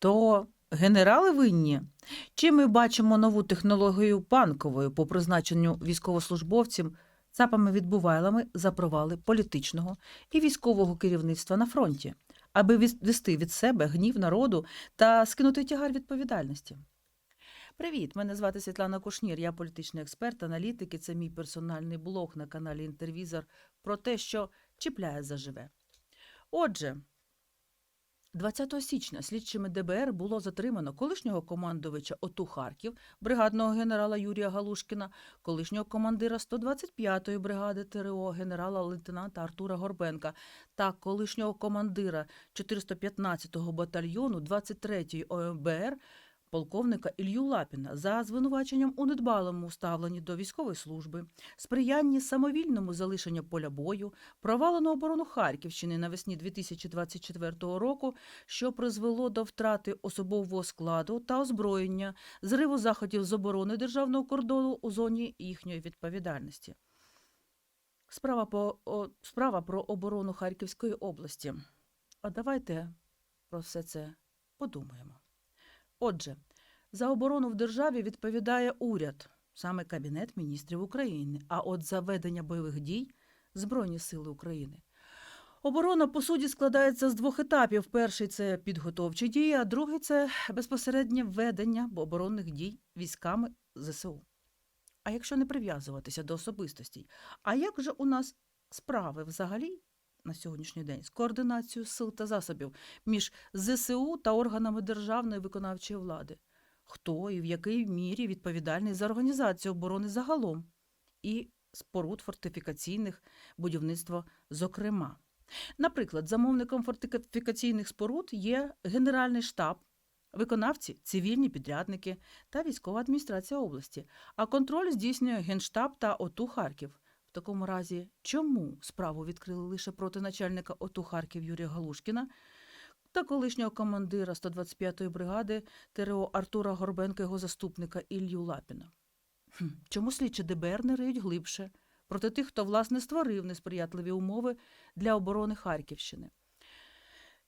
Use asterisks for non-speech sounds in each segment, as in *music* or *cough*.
То генерали винні? Чи ми бачимо нову технологію банкової по призначенню військовослужбовців ЦАПами відбувайлами за провали політичного і військового керівництва на фронті, аби відвести від себе гнів народу та скинути тягар відповідальності? Привіт, мене звати Світлана Кушнір. Я політичний експерт, аналітик, і це мій персональний блог на каналі Інтервізор про те, що чіпляє заживе. Отже, 20 січня слідчими ДБР було затримано колишнього командувача ОТУ Харків, бригадного генерала Юрія Галушкіна, колишнього командира 125-ї бригади ТРО генерала лейтенанта Артура Горбенка та колишнього командира 415-го батальйону 23-ї ОМБР полковника Ілью Лапіна за звинуваченням у недбалому ставленні до військової служби, сприянні самовільному залишенню поля бою, провалену оборону Харківщини навесні 2024 року, що призвело до втрати особового складу та озброєння, зриву заходів з оборони державного кордону у зоні їхньої відповідальності. Справа, по, о, справа про оборону Харківської області. А давайте про все це подумаємо. Отже, за оборону в державі відповідає уряд, саме Кабінет міністрів України, а от за ведення бойових дій Збройні сили України. Оборона, по суті, складається з двох етапів. Перший це підготовчі дії, а другий це безпосереднє ведення оборонних дій військами ЗСУ. А якщо не прив'язуватися до особистостей, а як же у нас справи взагалі на сьогоднішній день з координацією сил та засобів між ЗСУ та органами державної виконавчої влади? Хто і в якій мірі відповідальний за організацію оборони загалом і споруд фортифікаційних будівництва, зокрема? Наприклад, замовником фортифікаційних споруд є Генеральний штаб, виконавці цивільні підрядники та військова адміністрація області, а контроль здійснює Генштаб та ОТУ Харків. В такому разі, чому справу відкрили лише проти начальника ОТУ Харків Юрія Галушкіна та колишнього командира 125-ї бригади ТРО Артура Горбенка, його заступника Ілью Лапіна? Хм, Чому слідчі ДБР не риють глибше проти тих, хто власне створив несприятливі умови для оборони Харківщини?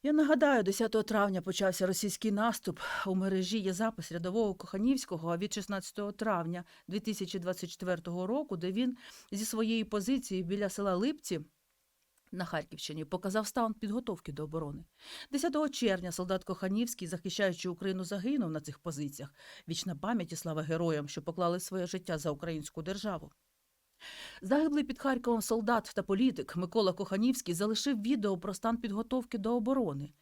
Я нагадаю, 10 травня почався російський наступ. У мережі є запис рядового Коханівського від 16 травня 2024 року, де він зі своєї позиції біля села Липці на Харківщині показав стан підготовки до оборони. 10 червня солдат Коханівський, захищаючи Україну, загинув на цих позиціях. Вічна пам'ять і слава героям, що поклали своє життя за українську державу. Загиблий під Харковом солдат та політик Микола Коханівський залишив відео про стан підготовки до оборони,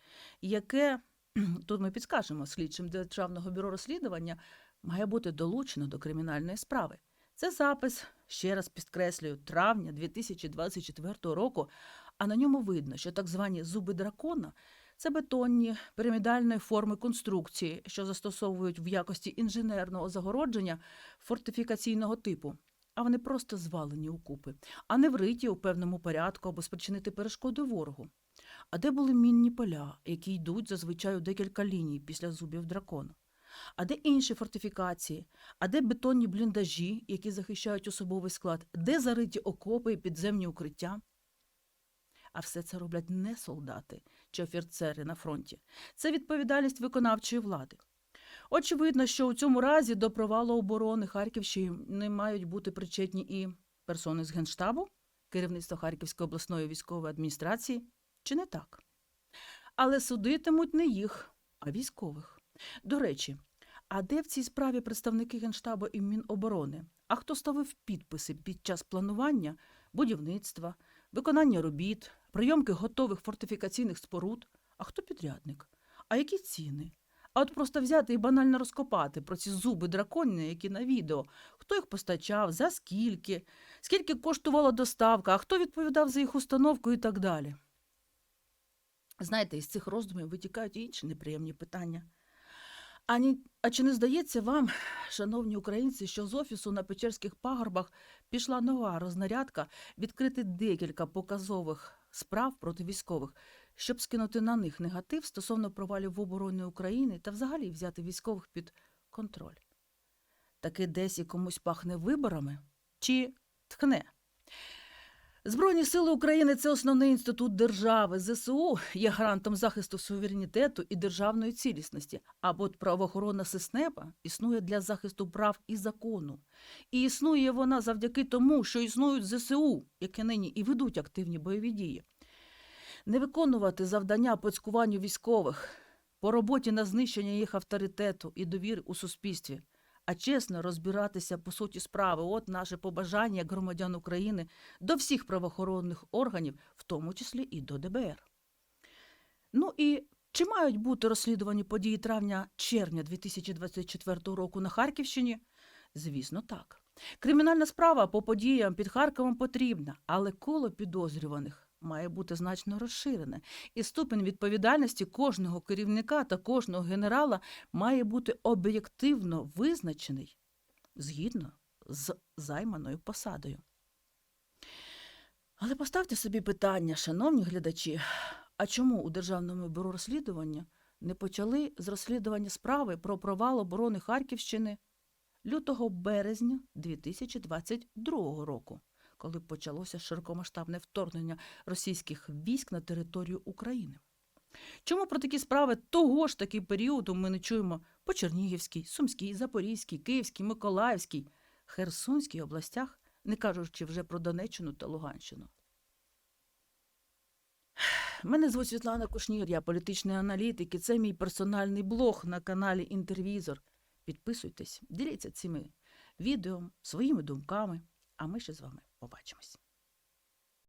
яке *clears throat* тут ми підскажемо слідчим Державного бюро розслідування має бути долучено до кримінальної справи. Це запис, ще раз підкреслюю, травня 2024 року, а на ньому видно, що так звані зуби дракона це бетонні пірамідальної форми конструкції, що застосовують в якості інженерного загородження фортифікаційного типу а вони просто звалені у купи, а не вриті у певному порядку або спричинити перешкоди ворогу. А де були мінні поля, які йдуть зазвичай у декілька ліній після зубів дракона? А де інші фортифікації, а де бетонні бліндажі, які захищають особовий склад, де зариті окопи і підземні укриття? А все це роблять не солдати чи офіцери на фронті. Це відповідальність виконавчої влади. Очевидно, що у цьому разі до провалу оборони Харківщини мають бути причетні і персони з Генштабу, керівництво Харківської обласної військової адміністрації, чи не так? Але судитимуть не їх, а військових. До речі, а де в цій справі представники Генштабу і Міноборони? А хто ставив підписи під час планування, будівництва, виконання робіт, прийомки готових фортифікаційних споруд? А хто підрядник? А які ціни? А от просто взяти і банально розкопати про ці зуби драконні, які на відео, хто їх постачав, за скільки, скільки коштувала доставка, а хто відповідав за їх установку і так далі. Знаєте, із цих роздумів витікають і інші неприємні питання. А, ні, а чи не здається вам, шановні українці, що з офісу на Печерських пагорбах пішла нова рознарядка відкрити декілька показових справ проти військових, щоб скинути на них негатив стосовно провалів в обороні України та взагалі взяти військових під контроль? Таки десь і комусь пахне виборами чи тхне? Збройні сили України це основний інститут держави. ЗСУ є гарантом захисту суверенітету і державної цілісності. А от правоохоронна система існує для захисту прав і закону. І існує вона завдяки тому, що існують ЗСУ, які нині і ведуть активні бойові дії. Не виконувати завдання по цькуванню військових, по роботі на знищення їх авторитету і довіри у суспільстві, а чесно розбиратися по суті справи. От наше побажання як громадян України до всіх правоохоронних органів, в тому числі і до ДБР. Ну і чи мають бути розслідувані події травня-червня 2024 року на Харківщині? Звісно, так. Кримінальна справа по подіям під Харковом потрібна, але коло підозрюваних має бути значно розширене, і ступінь відповідальності кожного керівника та кожного генерала має бути об'єктивно визначений згідно з займаною посадою. Але поставте собі питання, шановні глядачі, а чому у Державному бюро розслідування не почали з розслідування справи про провал оборони Харківщини лютого березня 2022 року, коли почалося широкомасштабне вторгнення російських військ на територію України? Чому про такі справи того ж таки періоду ми не чуємо по Чернігівській, Сумській, Запорізькій, Київській, Миколаївській, Херсонській областях, не кажучи вже про Донеччину та Луганщину? Мене звуть Світлана Кушнір, я політичний аналітик, і це мій персональний блог на каналі Інтервізор. Підписуйтесь, діліться цими відео, своїми думками, а ми ще з вами побачимось.